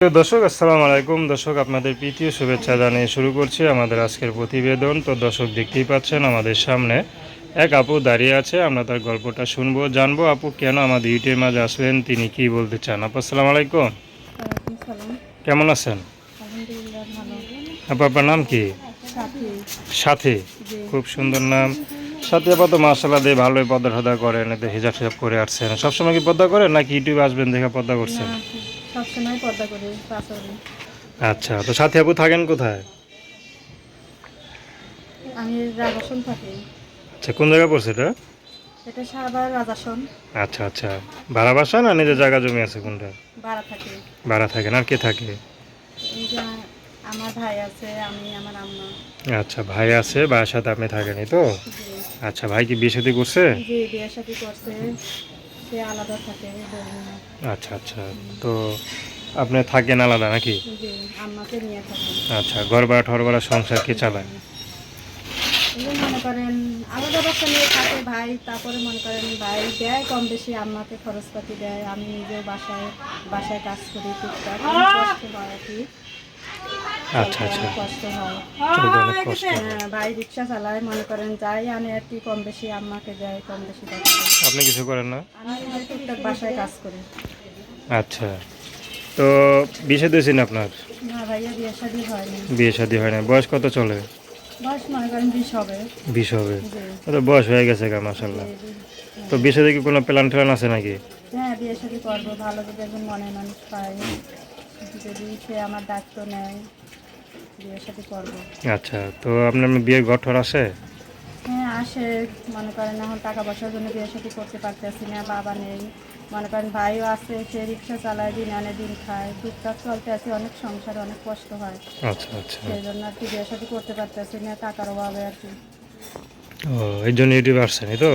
দর্শক আসসালামু আলাইকুম। দর্শক আপনাদের প্রীতীয় শুভেচ্ছা জানিয়ে শুরু করছি আমাদের আজকের প্রতিবেদন। তো দর্শক দেখতেই পাচ্ছেন আমাদের সামনে এক আপু দাঁড়িয়ে আছে। আমরা তার গল্পটা শুনব জানব। আপু কেন আমাদের ইউটিউবের মাঝে আসলেন? তিনি কি বলতে চান? আপু আসসালাম আলাইকুম। কেমন আছেন? আপু আপনার নাম কি? সাথী। খুব সুন্দর নাম। সাথী আপা তো মার্শাল্লাহ দিয়ে ভালোই পদ্মা টদা করেন এতে হিজাব হিজাব করে আসছেন। সবসময় কি পদ্মা করেন নাকি ইউটিউবে আসবেন দেখে পদ্মা করছেন? সবসময় পর্দা করি পাশরে আচ্ছা তো সাথী আপু থাকেন কোথায়? আমি রাজাসন থাকি। আচ্ছা কোন জায়গায় পড়ছে এটা? এটা সারাবার রাজাসন আচ্ছা আচ্ছা। ভাড়া বাসা না নিজের জায়গা জমি আছে কোনটা? ভাড়া থাকে। ভাড়া থাকেন আর কে থাকে? এই যে আমার ভাই আছে আমি আমার আম্মা। আচ্ছা ভাই আছে ভাইয়ের সাথে আপনি থাকেনি তো? আচ্ছা ভাই কি বিয়ে শাদী করছে? জি সাথে করছে। সে আলাদা থাকে আচ্ছা আচ্ছা। তো আপনি থাকেন আলাদা নাকি? আচ্ছা ঘর ভাড়া ঠর ভাড়া সংসার কে চালায়? মনে করেন আলাদা বাসা নিয়ে থাকে ভাই তারপরে মনে করেন ভাই দেয় কম বেশি আম্মাকে খরচপাতি দেয়। আমি নিজেও বাসায় বাসায় কাজ করি টুকটাক কষ্ট হয় আর কি। আচ্ছা আচ্ছা। কষ্ট হয়। হয়। হ্যাঁ, ভাই রিক্সা চালায় মনে করেন যাই আনে আর কি কম বেশি আম্মাকে দেয় কম বেশি আপনি কিছু করেন না? আমি টুকটাক বাসায় কাজ করি। আচ্ছা। তো বিয়ে শাদী হয়েছে না আপনার? না ভাইয়া বিয়ে শাদি হয়নি। বিয়ে শাদী হয় না বয়স কত চলে? বয়স মনে করেন বিশ হবে। বিশ হবে। তো বয়স হয়ে গেছে গা মাসাল্লাহ। তো বিয়ে শাদী কি কোনো প্ল্যান ট্যান আছে নাকি? হ্যাঁ বিয়ে শাদি করব। ভালো যদি একজন মনের মানুষ পাই যদি সে আমার দায়িত্ব নেয়। বিয়ে শাদি করব। আচ্ছা তো আপনার বিয়ের গঠর আছে? হ্যাঁ আসে। মনে করেন এখন টাকা পয়সার জন্য বিয়ে শাদি করতে পারতেছি না বাবা নেই। মনে করেন ভাইও আছে সে রিক্সা চালায় দিন আনে দিন খায়। টুকটাক চলতে আছে অনেক সংসারে অনেক কষ্ট হয়। আচ্ছা আচ্ছা। সেই জন্য আর কি বিয়ে শাদি করতে পারতেছি না টাকার অভাবে আর কি। ও এই জন্য ইউটিউবে আসছেন তো?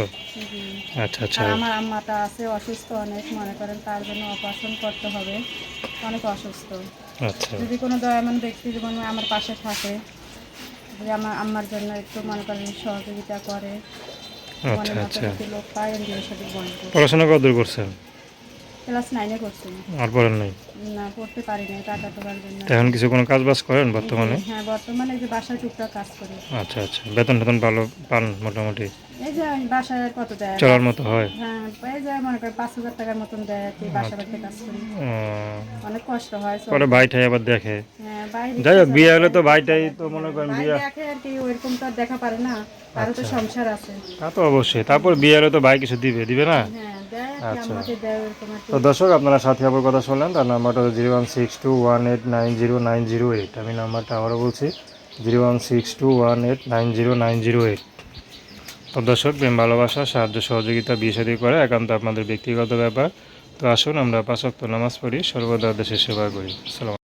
আচ্ছা আচ্ছা। আমার আম্মাটা আছে অসুস্থ অনেক মনে করেন তার জন্য অপারেশন করতে হবে। অনেক অসুস্থ। যদি কোনো দয়ামান ব্যক্তি জীবনে আমার পাশে থাকে যদি আমার আমার জন্য একটু মনে করেন সহযোগিতা করে আচ্ছা আচ্ছা। পড়াশোনা কত দূর করছেন? ক্লাস নাইনে পড়ছি আর পড়েন নাই? না পড়তে পারি নাই টাকা তোলার জন্য এখন কিছু কোনো কাজ বাজ করেন বর্তমানে? হ্যাঁ বর্তমানে যে বাসায় টুকটাক কাজ করি। আচ্ছা আচ্ছা। বেতন টেতন ভালো পান মোটামুটি? এই যে বাসায় কত দেয়? চলার মতো হয়? হ্যাঁ এই যে মনে করেন পাঁচ হাজার টাকার মতন দেয় কি বাসা বাড়িতে কাজ করি। অনেক কষ্ট হয় পরে ভাই ঠাই আবার দেখে। হ্যাঁ যাই হোক বিয়ে হলে তো ভাইটাই তো মনে করেন বিয়ে। ওইরকম তো দেখা পারে না। তারও তো সংসার আছে। তা তো অবশ্যই। তারপর বিয়ে হলে তো ভাই কিছু দিবে দিবে না? হ্যাঁ আচ্ছা। তো দর্শক আপনারা সাথী আবার কথা শুনলেন তার নাম্বারটা zero one six two one eight nine zero nine zero eight. আমি নাম্বারটা আবারও বলছি zero one six two one eight nine zero nine zero eight. তো দর্শক প্রেম ভালোবাসা সাহায্য সহযোগিতা বিয়ে শাদী করে একান্ত আপনাদের ব্যক্তিগত ব্যাপার। তো আসুন আমরা পাঁচক্ত নামাজ পড়ি সর্বদা দেশের সেবা করি। আসসালাম